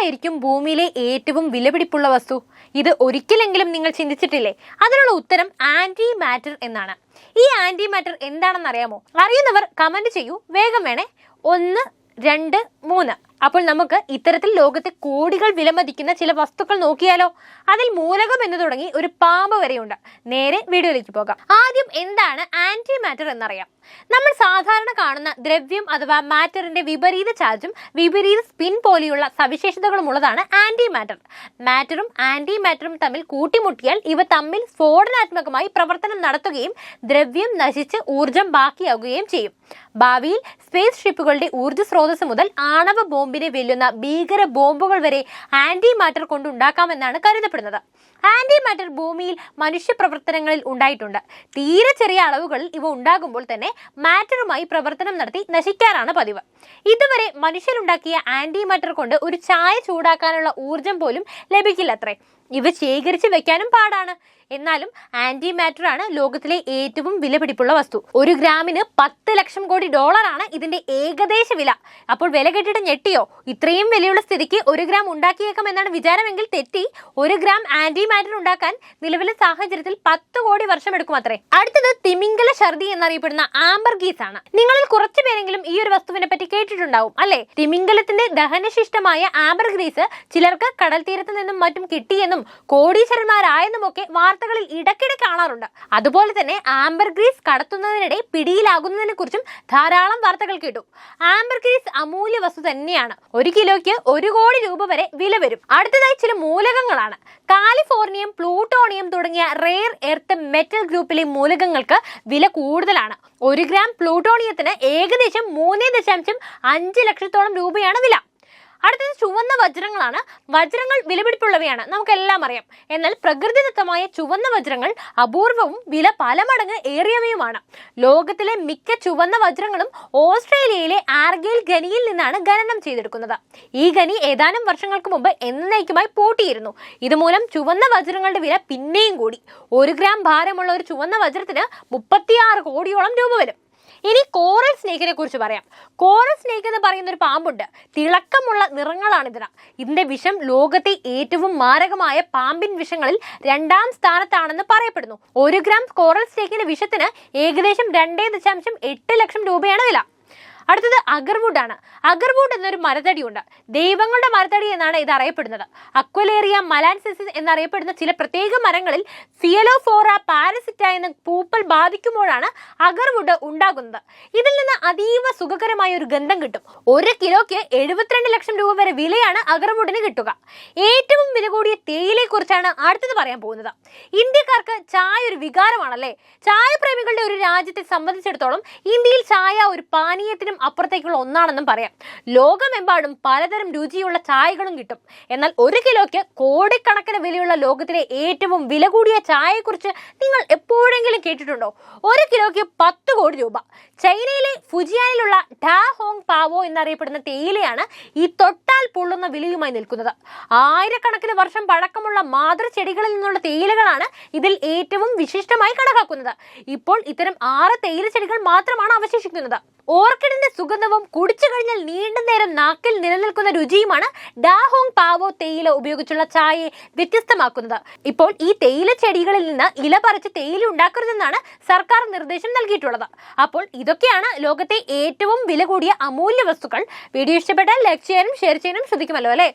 എന്തായിരിക്കും ഭൂമിയിലെ ഏറ്റവും വിലപിടിപ്പുള്ള വസ്തു. ഇത് ഒരിക്കലെങ്കിലും നിങ്ങൾ ചിന്തിച്ചിട്ടില്ലേ? അതിനുള്ള ഉത്തരം ആന്റി മാറ്റർ എന്നാണ്. ഈ ആന്റി മാറ്റർ എന്താണെന്ന് അറിയാമോ അറിയുന്നവർ കമന്റ് ചെയ്യൂ. വേഗം വേണേ. ഒന്ന് രണ്ട് മൂന്ന്. അപ്പോൾ നമുക്ക് ഇത്തരത്തിൽ ലോകത്തെ കോടികൾ വിലമതിക്കുന്ന ചില വസ്തുക്കൾ നോക്കിയാലോ? അതിൽ മൂലകം എന്ന് തുടങ്ങി ഒരു പാമ്പ് വരെയുണ്ട്. നേരെ വീഡിയോയിലേക്ക് പോകാം. ആദ്യം എന്താണ് ആന്റി മാറ്റർ എന്നറിയാം. നമ്മൾ സാധാരണ കാണുന്ന ദ്രവ്യം അഥവാ മാറ്ററിന്റെ വിപരീത ചാർജും വിപരീത സ്പിൻ പോലെയുള്ള സവിശേഷതകളും ഉള്ളതാണ് ആന്റി മാറ്റർ മാറ്ററും ആന്റി മാറ്ററും തമ്മിൽ കൂട്ടിമുട്ടിയാൽ ഇവ തമ്മിൽ സ്ഫോടനാത്മകമായി പ്രവർത്തനം നടത്തുകയും ദ്രവ്യം നശിച്ച് ഊർജം ബാക്കിയാവുകയും ചെയ്യും. ഭാവിയിൽ സ്പേസ് ഷിപ്പുകളുടെ ഊർജ സ്രോതസ് മുതൽ ആണവ ബോംബിനെ വെല്ലുന്ന ഭീകര ബോംബുകൾ വരെ ആന്റി മാറ്റർ കൊണ്ടുണ്ടാക്കാമെന്നാണ് കരുതപ്പെടുന്നത്. ആന്റി മാറ്റർ ഭൂമിയിൽ മനുഷ്യ പ്രവർത്തനങ്ങളിൽ ഉണ്ടായിട്ടുണ്ട്. തീരെ ചെറിയ അളവുകളിൽ ഇവ ഉണ്ടാകുമ്പോൾ തന്നെ മാറ്ററുമായി പ്രവർത്തനം നടത്തി നശിക്കാറാണ് പതിവ്. ഇതുവരെ മനുഷ്യരുണ്ടാക്കിയ ആന്റി മാറ്റർ കൊണ്ട് ഒരു ചായ ചൂടാക്കാനുള്ള ഊർജം പോലും ലഭിക്കില്ലത്രേ. ഇവ ശേഖരിച്ച് വെക്കാനും പാടാണ്. എന്നാലും ആന്റി മാറ്റർ ആണ് ലോകത്തിലെ ഏറ്റവും വിലപിടിപ്പുള്ള വസ്തു. ഒരു ഗ്രാമിന് പത്ത് ലക്ഷം കോടി ഡോളറാണ് ഇതിന്റെ ഏകദേശ വില. അപ്പോൾ വില കെട്ടിട്ട് ഞെട്ടിയോ? ഇത്രയും വിലയുള്ള സ്ഥിതിക്ക് ഒരു ഗ്രാം ഉണ്ടാക്കിയേക്കാം എന്നാണ് വിചാരമെങ്കിൽ തെറ്റി ഒരു ഗ്രാം ആന്റി മാറ്റർ ഉണ്ടാക്കാൻ നിലവിലെ സാഹചര്യത്തിൽ പത്ത് കോടി വർഷം എടുക്കും അത്രേ. അടുത്തത് തിമിംഗല ഛർദി എന്നറിയപ്പെടുന്ന ആംബർഗീസ് ആണ്. നിങ്ങളിൽ കുറച്ചു പേരെങ്കിലും ഈ ഒരു വസ്തുവിനെ പറ്റി കേട്ടിട്ടുണ്ടാവും അല്ലെ? തിമിംഗലത്തിന്റെ ദഹനശിഷ്ടമായ ആംബർ ആംബർഗ്രീസ് ചിലർക്ക് കടൽ തീരത്ത് നിന്നും മറ്റും കിട്ടിയെന്നും കോടീശ്വരന്മാരായെന്നും ഒക്കെ വാർത്തകളിൽ ഇടയ്ക്കിടെ കാണാറുണ്ട്. അതുപോലെ തന്നെ ആംബർ ഗ്രീസ് കടത്തുന്നതിനിടെ പിടിയിലാകുന്നതിനെ കുറിച്ചും ധാരാളം വാർത്തകൾ കേട്ടു. ആംബർ ഗ്രീസ് അമൂല്യ വസ്തു തന്നെയാണ്. ഒരു കിലോയ്ക്ക് ഒരു കോടി രൂപ വരെ വില വരും. അടുത്തതായി ചില മൂലകങ്ങളാണ്. കാലിഫോർണിയം പ്ലൂട്ടോണിയം തുടങ്ങിയ റെയർ എർത്ത് മെറ്റൽ ഗ്രൂപ്പിലെ മൂലകങ്ങൾക്ക് വില കൂടുതലാണ്. ഒരു ഗ്രാം പ്ലൂട്ടോണിയത്തിന് ഏകദേശം മൂന്ന് ദശാംശം അഞ്ച് ലക്ഷത്തോളം രൂപയാണ് വില. അടുത്തത് ചുവന്ന വജ്രങ്ങളാണ്. വജ്രങ്ങൾ വിലപിടിപ്പുള്ളവയാണ്. നമുക്കെല്ലാം അറിയാം. എന്നാൽ പ്രകൃതിദത്തമായ ചുവന്ന വജ്രങ്ങൾ അപൂർവവും വില പല മടങ്ങ് ഏറിയവയുമാണ്. ലോകത്തിലെ മിക്ക ചുവന്ന വജ്രങ്ങളും ഓസ്ട്രേലിയയിലെ ആർഗെയിൽ ഖനിയിൽ നിന്നാണ് ഖനനം ചെയ്തെടുക്കുന്നത്. ഈ ഖനി ഏതാനും വർഷങ്ങൾക്ക് മുമ്പ് എന്നേക്കുമായി പൂട്ടിയിരുന്നു. ഇതുമൂലം ചുവന്ന വജ്രങ്ങളുടെ വില പിന്നെയും കൂടി. ഒരു ഗ്രാം ഭാരമുള്ള ഒരു ചുവന്ന വജ്രത്തിന് മുപ്പത്തിയാറ് കോടിയോളം രൂപ വരും. ഇനി കോറൽ സ്നേക്കിനെ കുറിച്ച് പറയാം. കോറൽ സ്നേക്ക് എന്ന് പറയുന്ന ഒരു പാമ്പുണ്ട്. തിളക്കമുള്ള നിറങ്ങളാണ് ഇതിന്. ഇതിന്റെ വിഷം ലോകത്തെ ഏറ്റവും മാരകമായ പാമ്പിൻ വിഷങ്ങളിൽ രണ്ടാം സ്ഥാനത്താണെന്ന് പറയപ്പെടുന്നു. ഒരു ഗ്രാം കോറൽ സ്നേക്കിന്റെ വിഷത്തിന് ഏകദേശം രണ്ടേ ദശാംശം എട്ട് ലക്ഷം രൂപയാണ് വില. അടുത്തത് അഗർവുഡ് ആണ്. അഗർവുഡ് എന്നൊരു മരത്തടിയുണ്ട്. ദൈവങ്ങളുടെ മരത്തടി എന്നാണ് ഇത് അറിയപ്പെടുന്നത്. അക്വലേറിയ മലാൻസിസിസ് എന്നറിയപ്പെടുന്ന ചില പ്രത്യേക മരങ്ങളിൽ ഫിയലോഫോറ പാരസിറ്റ എന്ന പൂപ്പൽ ബാധിക്കുമ്പോഴാണ് അഗർവുഡ് ഉണ്ടാകുന്നത്. ഇതിൽ നിന്ന് അതീവ സുഖകരമായ ഒരു ഗന്ധം കിട്ടും. ഒരു കിലോയ്ക്ക് എഴുപത്തിരണ്ട് ലക്ഷം രൂപ വരെ വിലയാണ് അഗർവുഡിന് കിട്ടുക. ഏറ്റവും വില കൂടിയ തേയിലയെ കുറിച്ചാണ് അടുത്തത് പറയാൻ പോകുന്നത്. ഇന്ത്യക്കാർക്ക് ചായ ഒരു വികാരമാണല്ലേ? ചായ പ്രേമികളുടെ ഒരു രാജ്യത്തെ സംബന്ധിച്ചിടത്തോളം ഇന്ത്യയിൽ ചായ ഒരു പാനീയത്തിനും അപ്പുറത്തേക്കുള്ള ഒന്നാണെന്നും പറയാം. ലോകമെമ്പാടും പലതരം രുചിയുള്ള ചായകളും കിട്ടും. എന്നാൽ ഒരു കിലോയ്ക്ക് കോടിക്കണക്കിന് വിലയുള്ള ലോകത്തിലെ ഏറ്റവും വില കൂടിയ ചായയെക്കുറിച്ച് നിങ്ങൾ എപ്പോഴെങ്കിലും കേട്ടിട്ടുണ്ടോ? ഒരു കിലോയ്ക്ക് പത്ത് കോടി രൂപ. ചൈനയിലെ ഫുജിയാനിലുള്ള ഡാ ഹോങ് പാവോ എന്നറിയപ്പെടുന്ന തേയിലയാണ് ഈ തൊട്ടാൽ പൊള്ളുന്ന വിലയുമായി നിൽക്കുന്നത്. ആയിരക്കണക്കിന് വർഷം പഴക്കമുള്ള മാതൃചെടികളിൽ നിന്നുള്ള തേയിലകളാണ് ഇതിൽ ഏറ്റവും വിശിഷ്ടമായി കണക്കാക്കുന്നത്. ഇപ്പോൾ ഇത്തരം ആറ് തേയില ചെടികൾ മാത്രമാണ് അവശേഷിക്കുന്നത്. ഓർക്കിഡിന്റെ സുഗന്ധവും കുടിച്ചു കഴിഞ്ഞാൽ നീണ്ട നേരം നാക്കിൽ നിലനിൽക്കുന്ന രുചിയുമാണ് ഡാഹോങ് പാവോ തേയില ഉപയോഗിച്ചുള്ള ചായയെ വ്യത്യസ്തമാക്കുന്നത്. ഇപ്പോൾ ഈ തേയില ചെടികളിൽ നിന്ന് ഇല പറിച്ച് തേയില ഉണ്ടാക്കരുതെന്നാണ് സർക്കാർ നിർദ്ദേശം നൽകിയിട്ടുള്ളത്. അപ്പോൾ ഇതൊക്കെയാണ് ലോകത്തെ ഏറ്റവും വില കൂടിയ അമൂല്യ വസ്തുക്കൾ. വീഡിയോ ഇഷ്ടപ്പെട്ടാൽ ലൈക്ക് ചെയ്യാനും ഷെയർ ചെയ്യാനും ശ്രദ്ധിക്കുമല്ലോ അല്ലേ?